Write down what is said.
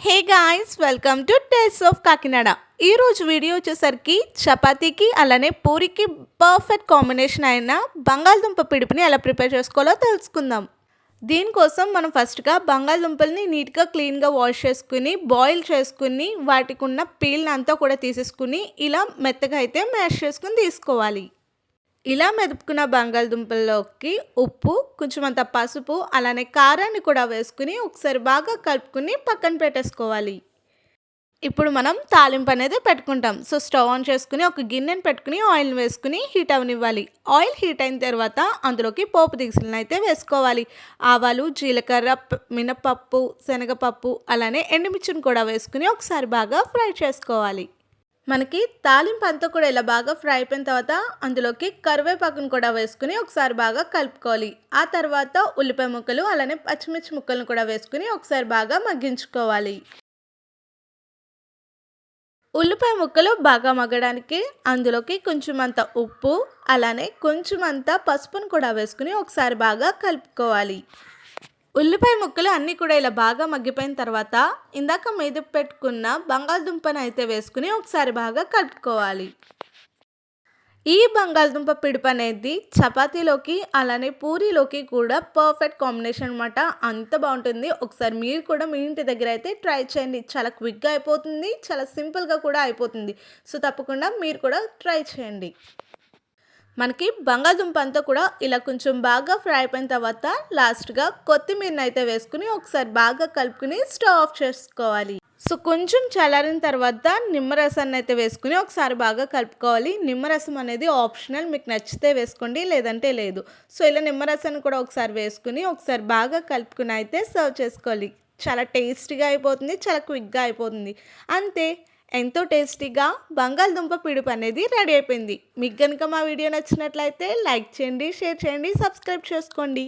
Hey guys welcome to taste of Kakinada. ఈరోజు video వచ్చేసరికి చపాతీకి అలానే పూరికి పర్ఫెక్ట్ కాంబినేషన్ అయిన బంగాళదుంప పిడిపిని ఎలా ప్రిపేర్ చేసుకోవాలో తెలుసుకుందాం. దీనికోసం మనం ఫస్ట్గా బంగాళదుంపల్ని నీట్గా క్లీన్గా వాష్ చేసుకుని బాయిల్ చేసుకుని వాటికి ఉన్న పీల్ని అంతా కూడా తీసేసుకుని ఇలా మెత్తగా అయితే మ్యాష్ చేసుకుని తీసుకోవాలి. ఇలా మెదుపుకున్న బంగాళదుంపల్లోకి ఉప్పు కొంచెం అంత పసుపు అలానే కారాన్ని కూడా వేసుకుని ఒకసారి బాగా కలుపుకుని పక్కన పెట్టేసుకోవాలి. ఇప్పుడు మనం తాలింపు అనేది పెట్టుకుంటాం. సో స్టవ్ ఆన్ చేసుకుని ఒక గిన్నెని పెట్టుకుని ఆయిల్ వేసుకుని హీట్ అవనివ్వాలి. ఆయిల్ హీట్ అయిన తర్వాత అందులోకి పోపు దినుసులను అయితే వేసుకోవాలి. ఆవాలు జీలకర్ర మినపప్పు శనగపప్పు అలానే ఎండుమిర్చిని కూడా వేసుకుని ఒకసారి బాగా ఫ్రై చేసుకోవాలి. మనకి తాలింపు అంతా కూడా ఇలా బాగా ఫ్రై అయిపోయిన తర్వాత అందులోకి కరివేపాకును కూడా వేసుకుని ఒకసారి బాగా కలుపుకోవాలి. ఆ తర్వాత ఉల్లిపాయ ముక్కలు అలానే పచ్చిమిర్చి ముక్కలను కూడా వేసుకుని ఒకసారి బాగా మగ్గించుకోవాలి. ఉల్లిపాయ ముక్కలు బాగా మగ్గడానికి అందులోకి కొంచెం అంత ఉప్పు అలానే కొంచెం అంత పసుపును కూడా వేసుకుని ఒకసారి బాగా కలుపుకోవాలి. ఉల్లిపాయ ముక్కలు అన్నీ కూడా ఇలా బాగా మగ్గిపోయిన తర్వాత ఇందాక మీద పెట్టుకున్న బంగాళదుంపను అయితే వేసుకుని ఒకసారి బాగా కలుపుకోవాలి. ఈ బంగాళదుంప పిడుపు అనేది చపాతీలోకి అలానే పూరీలోకి కూడా పర్ఫెక్ట్ కాంబినేషన్ అనమాట అంత బాగుంటుంది. ఒకసారి మీరు కూడా మీ ఇంటి దగ్గర అయితే ట్రై చేయండి. చాలా క్విక్గా అయిపోతుంది. చాలా సింపుల్గా కూడా అయిపోతుంది. సో తప్పకుండా మీరు కూడా ట్రై చేయండి. మనకి బంగాళదుంప అంతా కూడా ఇలా కొంచెం బాగా ఫ్రై అయిపోయిన తర్వాత లాస్ట్గా కొత్తిమీరని అయితే వేసుకుని ఒకసారి బాగా కలుపుకుని స్టవ్ ఆఫ్ చేసుకోవాలి. సో కొంచెం చల్లారిన తర్వాత నిమ్మరసాన్ని అయితే వేసుకుని ఒకసారి బాగా కలుపుకోవాలి. నిమ్మరసం అనేది ఆప్షనల్ మీకు నచ్చితే వేసుకోండి లేదంటే లేదు. సో ఇలా నిమ్మరసాన్ని కూడా ఒకసారి వేసుకుని ఒకసారి బాగా కలుపుకుని అయితే సర్వ్ చేసుకోవాలి. చాలా టేస్టీగా అయిపోతుంది చాలా క్విక్గా అయిపోతుంది. అంతే. ఎంతో టేస్టీగా బంగాళదుంప పిడుపు అనేది రెడీ అయిపోయింది. మీకు కనుక మా వీడియో నచ్చినట్లయితే లైక్ చేయండి షేర్ చేయండి సబ్స్క్రైబ్ చేసుకోండి.